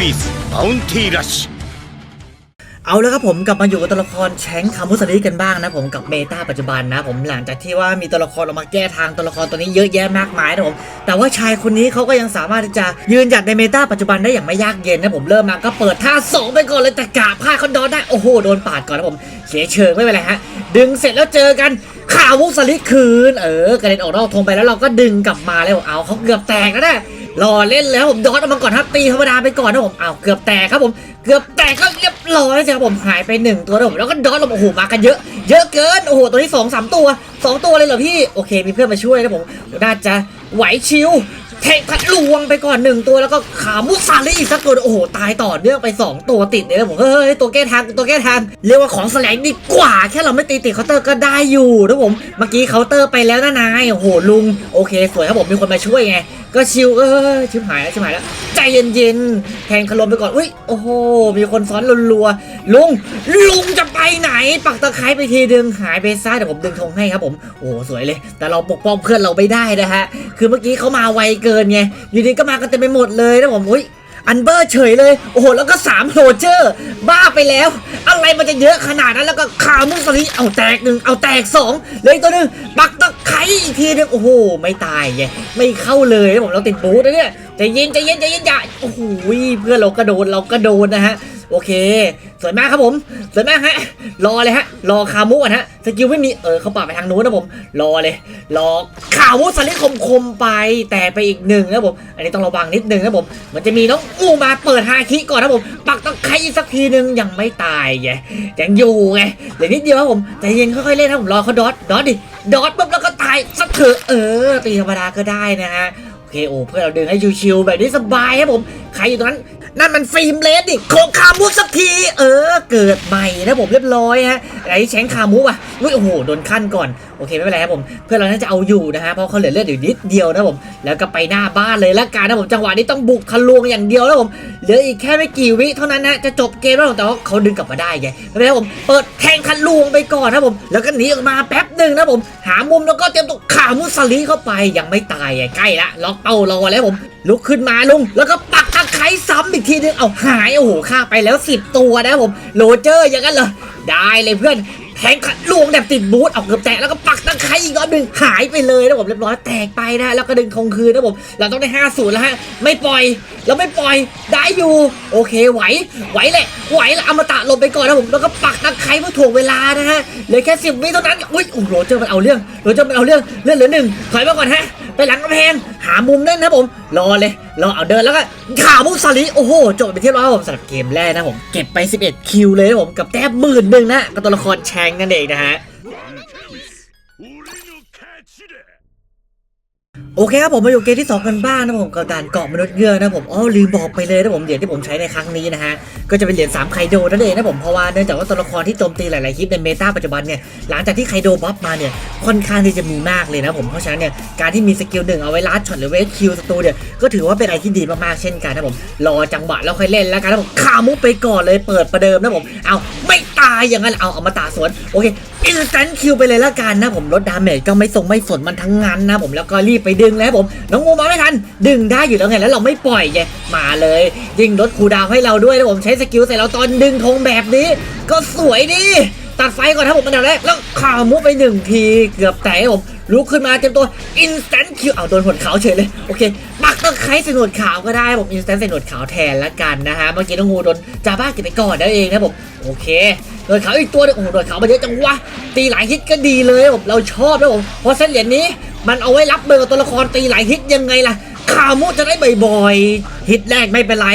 ワンピースバウンティーラッシュ เอาแล้วครับผมกลับมาอยู่กับตัวละครแชงค์คามุสลิกันบ้างนะผมกับเมตาปัจจุบันนะผมหลังจากที่ว่ามีตัวละครออกมาแก้ทางตัวละครตัวนี้เยอะแยะมากมายนะผมแต่ว่าชายคนนี้เขาก็ยังสามารถที่จะยืนหยัดในเมตาปัจจุบันได้อย่างไม่ยากเย็นนะผมเริ่มมาก็เปิดท่าสองไปก่อนเลยแต่กาพลาดเขาดอนได้โอ้โหโดนปาดก่อนนะผมเสียเชิงไม่เป็นไรฮะ ดึงเสร็จแล้วเจอกันข่าวมุสลิคืน เออกระเด็นออกนอกธงไปแล้วเราก็ดึงกลับมาแล้วเอาเขาเกือบแตกแล้วนะ รอเล่นแล้วผมดอนออกมาก่อนครับตีธรรมดาไปก่อนนะผมเอาเกือบแตกครับผมเกือบแตกก็เรียบร้อยใช่ครับผมหายไปหนึ่งตัวนะผมแล้วก็ดอนลงโอ้โหมากันเยอะ เยอะเกินโอ้โหตัวนี้สองสามตัวสองตัวเลยเหรอพี่โอเค มีเพื่อนมาช่วยนะผมน่าจะไหวชิว เทคพัดลวงไปก่อนหนึ่งตัวแล้วก็ขามุสาลีอีกสักตัวโอ้โหตายต่อเนื่องไปสองตัวติดเลยนะผมเฮ้ยตัวแก้ทางตัวแก้ทางเรียกว่าของแสลงดีกว่า แค่เราไม่ตีติดเคาน์เตอร์ก็ได้อยู่นะผมเมื่อกี้เคาน์เตอร์ไปแล้วนะนายโอ้โหลุงโอเค สวยครับผมมีคนมาช่วยไงก็ชิวเออชิวหายแล้วชิวหายแล้วใจเย็นๆแทงขลมไปก่อนอุ้ยโอ้โหมีคนซ้อนรัวๆลุงลุงจะไปไหน ปักตะไคร้ไปทีดึงหายไปซ่าเดี๋ยวผมดึงธงให้ครับผมโอ้สวยเลย แต่เราปกป้องเพื่อนเราไม่ได้นะฮะคือเมื่อกี้เขามาไวเกินไงอยู่ดีก็มากันเต็มไปหมดเลยนะผมอุ้ยอันเบอร์เฉยเลย โอ้โห แล้วก็3โรเจอร์ บ้าไปแล้ว อะไรมันจะเยอะขนาดนั้น แล้วก็ข่าวมุสลิเอาแตกหนึ่งเอาแตกสองเลยตัวหนึ่งปักตะไคร้อีกทีหนึงโอ้โห ไม่ตายไงไม่เข้าเลยนะผมเราติดบูธนะเนี่ยใจเย็นใจเย็นใจเย็นอย่าโอ้โหเพื่อนเราก็โดนเราก็โดนนะฮะ โอเค สวยมากครับผม สวยมากฮะ รอเลยฮะ รอคามุก่อนฮะ สกิลไม่มี เออเขาปาดไปทางนู้นนะผม รอเลย รอคามุสลิคมคมไป แต่ไปอีกหนึ่งนะผม อันนี้ต้องระวังนิดนึงนะผม มันจะมีน้องอูมาเปิดฮาคิก่อนนะผม ปักตะไครอีกสักทีหนึ่งยังไม่ตายไง ยังอยู่ไง เหลือนิดเดียวครับผมใจเย็นค่อยๆเล่นนะผม รอเขาดอทดอทดิ ดอทปุ๊บแล้วก็ตายสักเถอะ เออ ตีธรรมดาก็ได้นะฮะ โอเคโอ้เพื่อเราเดินให้ชิวๆแบบนี้สบายครับผม ใครอยู่ตรงนั้น นั่นมันฟิล์มเลสดิโคคามุสักที เออ เกิดใหม่นะผมเรียบร้อยฮะไอ้แชงคามุอะอุ้ยโอ้โหโดนขั้นก่อน โอเคไม่เป็นไรครับผม เพื่อนเราน่าจะเอาอยู่นะฮะเพราะเขาเหลือเลือดอยู่นิดเดียวนะผมแล้วก็ไปหน้าบ้านเลยละกันนะผมจังหวะนี้ต้องบุกทะลวงอย่างเดียวนะผมเหลืออีกแค่ไม่กี่วิเท่านั้นนะจะจบเกมแล้วแต่ว่าเขาดึงกลับมาได้ไงไม่เป็นไรครับผมเปิดแทงทะลวงไปก่อนนะผมแล้วก็หนีออกมาแป๊บหนึ่งนะผมหามุมแล้วก็เตรียมตัวขามุสลีเข้าไปยังไม่ตายไงใกล้ละล็อกเป้ารอแล้วผมลุกขึ้นมาลุงแล้วก็ปักตะไคร้ซ้ำอีกทีนึงเอาหายโอ้โหฆ่าไปแล้ว 10 ตัวนะผมโรเจอร์อย่างนั้นเหรอได้เลยเพื่อน แทงขัดลวงแบบติดบูทออกเกือบแตกแล้วก็ปักตะไคร้อีกรอบหนึ่งหายไปเลยนะผมเรียบร้อยแตกไปนะแล้วก็ดึงคงคืนนะผมเราต้องได้ห้าศูนย์แล้วฮะไม่ปล่อยเราไม่ปล่อยได้อยู่โอเคไหวไหวแหละไหวแล้วอมตะลงไปก่อนนะผมแล้วก็ปักตะไคร้เพื่อถ่วงเวลานะฮะเหลือแค่สิบวิเท่านั้นอุ้ยโอ้โหโรเจอร์มันเอาเรื่องโรเจอร์มันเอาเรื่องเลื่องเหลือหนึ่งถอยมาก่อนฮะ ไปหลังกำแพงหามุมเล่นนะผม รอเลย รอเอาเดินแล้วก็ข่าวมุกสลีโอ้โห จบไปเทียบล้วผมสำหรับเกมแรกนะผม เก็บไป 11 คิวเลยนะผมกับแต้มหมื่นหนึ่งนะกับตัวละครแชงนั่นเองนะฮะ โอเคครับผมมาอยู่เกมที่ 2 กันบ้างนะผมกับด่านเกาะมนุษย์เงือกนะผมอ๋อลืมบอกไปเลยนะผมเหรียญที่ผมใช้ในครั้งนี้นะฮะก็จะเป็นเหรียญ3ไคโดนั่นเองนะผมเพราะว่าเนื่องจากว่าตัวละครที่โจมตีหลาย ๆ คลิปในเมตาปัจจุบันเนี่ยหลังจากที่ไคโดบัฟมาเนี่ยค่อนข้างที่จะมีมากเลยนะผมเพราะฉะนั้นเนี่ยการที่มีสกิลหนึ่งเอาไว้ลัดช็อตหรือเวทคิวศัตรูเนี่ยก็ถือว่าเป็นอะไรที่ดีมาก ๆ เช่นกันนะผมรอจังหวะแล้วค่อยเล่นแล้วกันนะผมขามุกไปก่อนเลยเปิดประเดิมนะผมเอาไม่ ตายอย่างนั้นเอาเอามาตาสวนโอเคอินสแตนคิวไปเลยละกันนะผมลดดาเมจก็ไม่ส่งไม่สนมันทั้งงานนะผมแล้วก็รีบไปดึงแล้วผมน้องงูมาไม่ทันดึงได้อยู่แล้วไงแล้วเราไม่ปล่อยไงมาเลยยิงลดคูดาวให้เราด้วยนะผมใช้สกิลใส่เราตอนดึงธงแบบนี้ ก็สวยดีตัดไฟก่อนครับผมอันดับแรกแล้วข่าวมุกไปหนึ่งทีเกือบแตกผมลุกขึ้นมาเต็มตัวอินสแตนคิวเอาโดนหนวดขาวเฉยเลย โอเคปักตะไคร้ใส่หนวดขาวก็ได้ผมอินสแตนใส่หนวดขาวแทนละกันนะฮะ เมื่อกี้น้องงูโดนจาบ้าเก็บไปก่อนนั่นเองนะผม โอเค ดนเขาอีกตัวนึงโอ้โหโดนเขามาเยอะจังวะตีหลายฮิตก็ดีเลยผมเราชอบนะผมเพราะเส้นเหรียญนี้ มันเอาไว้รับเบอร์ตัวละครตีหลายฮิตยังไงล่ะข่าวมุจะได้บ่อยๆฮิตแรกไม่เป็นไร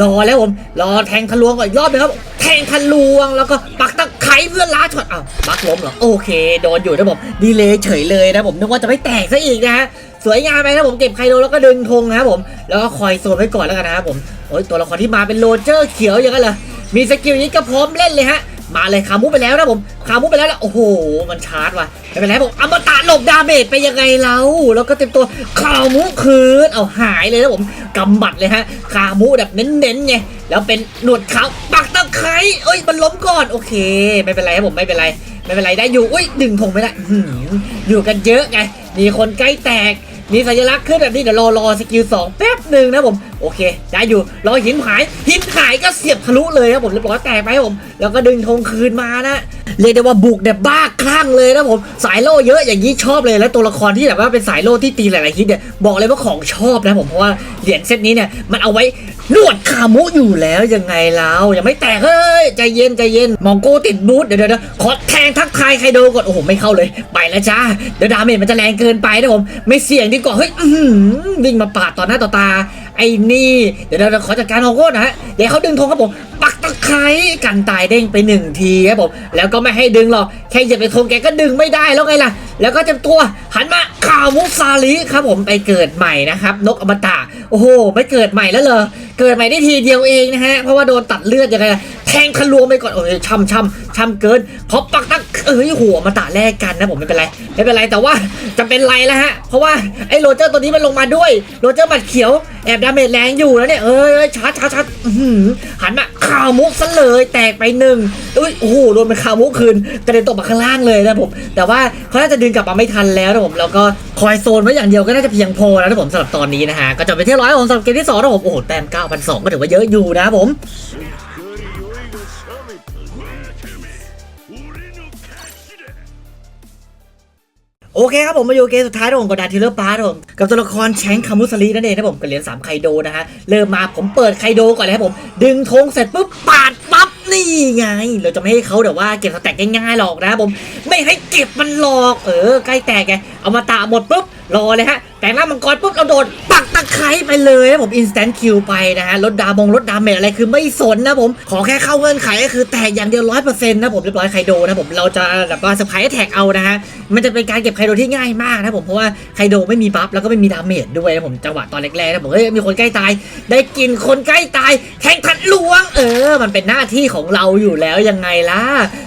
รอแล้วผมรอแทงทะลวงก่อนอีกรอบนึงครับ แทงทะลวงแล้วก็ปักตะไคร้เพื่อล้าช็อตอ้าวปักล้มเหรอโอเคโดนอยู่นะผมดีเลยเฉยเลยนะผมนึกว่าจะไม่แตกซะอีกนะฮะสวยงามไปนะผมเก็บไคโดแล้วก็ดึงธงนะครับผมแล้วก็คอยโซนไว้ก่อนแล้วกันนะครับผมโอ้ยตัวละครที่มาเป็นโรเจอร์เขียวอย่างนั้นเหรอมีสกิลนี้ก็พร้อมเล่นเลยฮะ มาเลยขามุไปแล้วนะผมขามุไปแล้วล่ะโอ้โห มันชาร์จว่ะไม่เป็นไรผมอมตะหลบดาเมจไปยังไงเราแล้วก็เต็มตัวขามุคืนเอาหายเลยนะผมกำบัดเลยฮะขามุแบบเน้นๆไงแล้วเป็นหนวดขาวปักตะไคร้เอ้ยมันล้มก่อนโอเค ไม่เป็นไรครับผมไม่เป็นไรไม่เป็นไรได้อยู่อุ้ยดึงธงไม่ได้อยู่กันเยอะไงมีคนใกล้แตก มีสัญลักษณ์ขึ้นแบบนี้เดี๋ยวรอรอสกิลสองแป๊บหนึ่งนะผมโอเคได้อยู่รอหินหายหินหายก็เสียบทะลุเลยครับผมเรียบร้อยแตกไปผม แล้วก็ดึงธงคืนมานะเรียกได้ว่าบุกแบบบ้าคลั่งเลยนะผมสายโล่เยอะอย่างนี้ชอบเลยแล้วตัวละครที่แบบว่าเป็นสายโล่ที่ตีหลายๆฮิตเนี่ยบอกเลยว่าของชอบนะผมเพราะว่าเหรียญเซตนี้เนี่ยมันเอาไว้ นวดขามุอยู่แล้วยังไงแล้วยังไม่แตกเฮ้ยใจเย็นใจเย็นมองโกติดบูทเดี๋ยวเดี๋ยวเดี๋ยวขอแทงทักทายใครโดก่อนโอ้โหไม่เข้าเลย ไปแล้วจ้าเดี๋ยวดาเมจมันจะแรงเกินไปนะผมไม่เสี่ยงดีกว่าเฮ้ยวิ่งมาปาดต่อหน้าต่อตา ไอ้นี่เดี๋ยวเดี๋ยวขอจัดการมองโก้นะฮะเดี๋ยวเขาดึงธงครับผมปักตะไคร้กันตายเด้งไปหนึ่งทีครับผมแล้วก็ไม่ให้ดึงหรอกแค่เหยียบไปธงแกก็ดึงไม่ได้แล้วไงล่ะ แล้วก็เต็มตัวหันมาข่าวมุกซาลิครับผมไปเกิดใหม่นะครับ นกอมตะโอ้โหไปเกิดใหม่แล้วเหรอ เกิดใหม่ได้ทีเดียวเองนะฮะ เพราะว่าโดนตัดเลือดยังไง แทงทะลวงไปก่อนโอ้ยช้ำช้ำช้ำเกินพอปักตักเอ้ยหัวอมตะแลกกันนะผมไม่เป็นไรไม่เป็นไรแต่ว่าจะเป็นไรแล้วฮะเพราะว่าไอ้โรเจอร์ตัวนี้มันลงมาด้วยโรเจอร์บัดเขียวแอบดาเมจแรงอยู่แล้วเนี่ยเอ้ยชาร์จชาร์จชาร์จอื้อหือหันมาข่าวมุกซะเลยแตกไปหนึ่งอุ้ยโอ้โหโดนเป็นข่าวมุกคืนกระเด็นตกมาข้างล่างเลยนะผมแต่ว่าเขาน่าจะดึงกลับมาไม่ทันแล้วนะผมแล้วก็คอยโซนไว้อย่างเดียวก็น่าจะเพียงพอแล้วนะผมสำหรับตอนนี้นะฮะก็จบไปที่ร้อยผมสำหรับเกมที่สองนะผมโอ้โหแต้ม9,200ก็ถือว่าเยอะอยู่นะผม โอเคครับผมมาอยู่เกมสุดท้ายนะผมกับดาทิลเลอร์ปาร์ผมกับตัวละครแชงคามุสลีนั่นเองนะผมกับเหรียญสามไคโดนะฮะเริ่มมาผมเปิดไคโดก่อนเลยครับผม ดึงธงเสร็จปุ๊บปาดปั๊บนี่ไง เราจะไม่ให้เขาแต่ว่าเก็บสแต็กง่ายๆหรอกนะครับผม ไม่ให้เก็บมันหลอก เออใกล้แตกไงเอามาตาหมดปุ๊บรอเลยฮะ แต่งร่ามังกรปุ๊บเราโดดปักตะไคร้ไปเลยนะผมอินสแตนต์คิวไปนะฮะลดดามงลดดาเมจอะไรคือไม่สนนะผม ขอแค่เข้าเงื่อนไขก็คือแตกอย่างเดียวร้อยเปอร์เซ็นต์นะผมเรียบร้อยไคโดนะผมเราจะแบบว่าสไปแท็กเอานะฮะมันจะเป็นการเก็บไคโดที่ง่ายมากนะผมเพราะว่าไคโดไม่มีบัฟแล้วก็ไม่มีดาเมจด้วยนะผมจังหวะตอนแรกๆนะผมเฮ้ยมีคนใกล้ตาย ได้กินคนใกล้ตาย แทงทัดลวง เออ มันเป็นหน้าที่ของเราอยู่แล้วยังไงล่ะ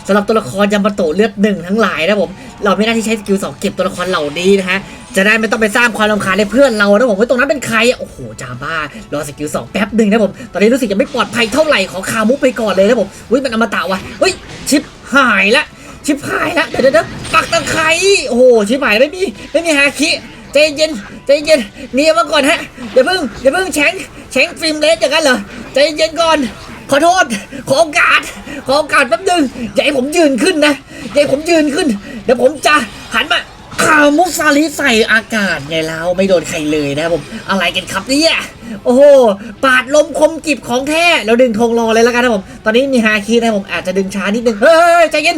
สำหรับตัวละครยามาโตะเลือดหนึ่งทั้งหลายนะผม เราไม่ได้ที่ใช้สกิลสองเก็บตัวละครเหล่านี้นะฮะจะได้ไม่ต้องไปสร้างความรำคาญให้เพื่อนเรานะผมว่าตรงนั้นเป็นใครโอ้โหจาบ้ารอสกิลสองแป๊บหนึ่งนะผมตอนนี้รู้สึกจะไม่ปลอดภัยเท่าไหร่ขอคามุกไปก่อนเลยนะผมอุ้ยมันอมตะว่ะเฮ้ยชิปหายละชิบหายละเดี๋ยวเดี๋ยวปักตะไคร้โอ้โหชิบหายไม่มีไม่มีฮาคิใจเย็นใจเย็นหนียมาก่อนฮะอย่าเพิ่งอย่าเพิ่งแฉงแฉงฟิล์มเลสอย่างนั้นเหรอใจเย็นก่อน ขอโทษ ขอโอกาส ขอโอกาสแป๊บนึงอย่าให้ผมยืนขึ้นนะอย่าให้ผมยืนขึ้น เดี๋ยวผมจะหันมาข่าวมุสาลิใส่อากาศไงแล้วไม่โดนใครเลยนะครับผมอะไรกันครับเนี่ย โอ้โหปาดลมคมกิบของแท้แล้วดึงธงรอเลยแล้วกันนะผมตอนนี้มีฮาคินะผมอาจจะดึงช้านิดนึงเฮ้ยใจเย็น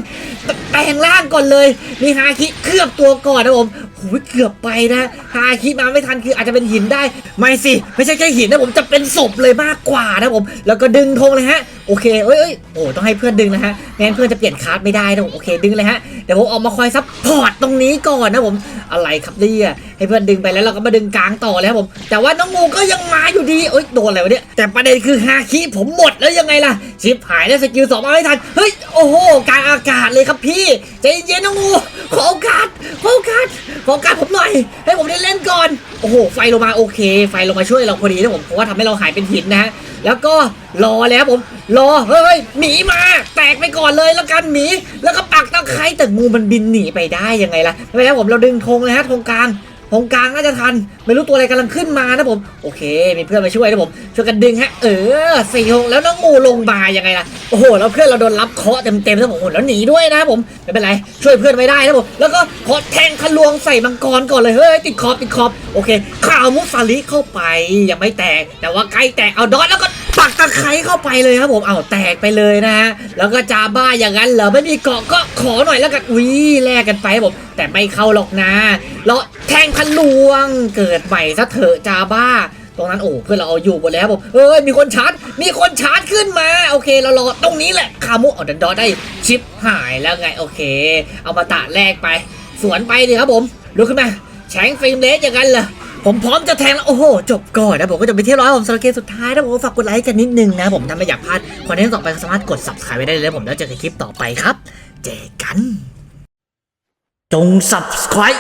แปลงร่างก่อนเลย มีฮาคิเคลือบตัวก่อนนะผมหูยเกือบไปนะฮาคิมาไม่ทันคืออาจจะเป็นหินได้ ไม่สิ ไม่ใช่แค่หินนะผมจะเป็นศพเลยมากกว่านะผม แล้วก็ดึงธงเลยฮะ โอเคเอ้ยเอ้ยโอ้ต้องให้เพื่อนดึงนะฮะไม่งั้นเพื่อนจะเปลี่ยนคาร์ดไม่ได้นะผมโอเคดึงเลยฮะเดี๋ยวผมออกมาคอยซับพอร์ตตรงนี้ก่อนนะผมอะไรครับเนี่ยให้เพื่อนดึงไปแล้วเราก็มาดึงกลางต่อเลยครับผม แต่ว่าน้องงูก็ยัง มาอยู่ดีเอ้ยโดนอะไรวะเนี่ยแต่ประเด็นคือฮาคิผมหมดแล้วยังไงล่ะ ชิปหายแล้วสกิลสองมาไม่ทัน เฮ้ย โอ้โหกลางอากาศเลยครับพี่ ใจเย็นน้องงูขอโอกาสขอโอกาสขอโอกาสผมหน่อย ให้ผมได้เล่นก่อน โอ้โห ไฟลงมาโอเค ไฟลงมาช่วยเราพอดีนะผมเพราะว่าทำให้เราหายเป็นหินนะฮะแล้วก็รอแล้วผมรอเฮ้ยหมีมา แตกไปก่อนเลยแล้วกันหมีแล้วก็ปักตะไคร้แต่งูมันบินหนีไปได้ยังไงล่ะไม่เป็นไรผมเราดึงธงเลยฮะธงกลาง ธงกลางน่าจะทัน ไม่รู้ตัวอะไรกำลังขึ้นมานะผม โอเค มีเพื่อนมาช่วยนะผม ช่วยกันดึงฮะ เออสี่หกแล้วน้องงูลงมายังไงล่ะ โอ้โห แล้วเพื่อนเราโดนรับเคาะเต็มๆนะผมโอ้โหแล้วหนีด้วยนะผม ไม่เป็นไร ช่วยเพื่อนไม่ได้นะผม แล้วก็ขอแทงทะลวงใส่มังกรก่อนเลย เฮ้ย ติดขอบติดขอบ โอเค ข่าวมุสาลิเข้าไป ยังไม่แตก แต่ว่าใกล้แตก เอาดอทแล้วก็ ปักตะไคร้เข้าไปเลยครับผมเอาแตกไปเลยนะฮะแล้วก็จาบ้าอย่างนั้นเหรอไม่มีเกาะก็ขอหน่อยแล้วกันอุ้ยแลกกันไปครับผมแต่ไม่เข้าหรอกนะแล้วแทงทะลวงเกิดใหม่ซะเถอะจาบ้าตรงนั้นโอ้เพื่อนเราเอาอยู่หมดแล้วผมเอ้ยมีคนชาร์จมีคนชาร์จขึ้นมาโอเคเรารอตรงนี้แหละคามุเอาดันดอได้ชิปหายแล้วไงโอเค เอามาตะแรกไป สวนไปดิครับผมลุกขึ้นมาแฉงฟิล์มเลสอย่างนั้นเหรอ ผมพร้อมจะแทงแล้วโอ้โห จบก่อนนะผมก็จะไปเที่ยวร้อยผมสโลเกมสุดท้ายนะผมฝากกดไลค์กันนิดนึงนะผมถ้าไม่อยากพลาดคอนเทนต์ต่อไปสามารถกด subscribe ไว้ได้เลยผมแล้วเจอกันคลิปต่อไปครับ เจอกัน จง subscribe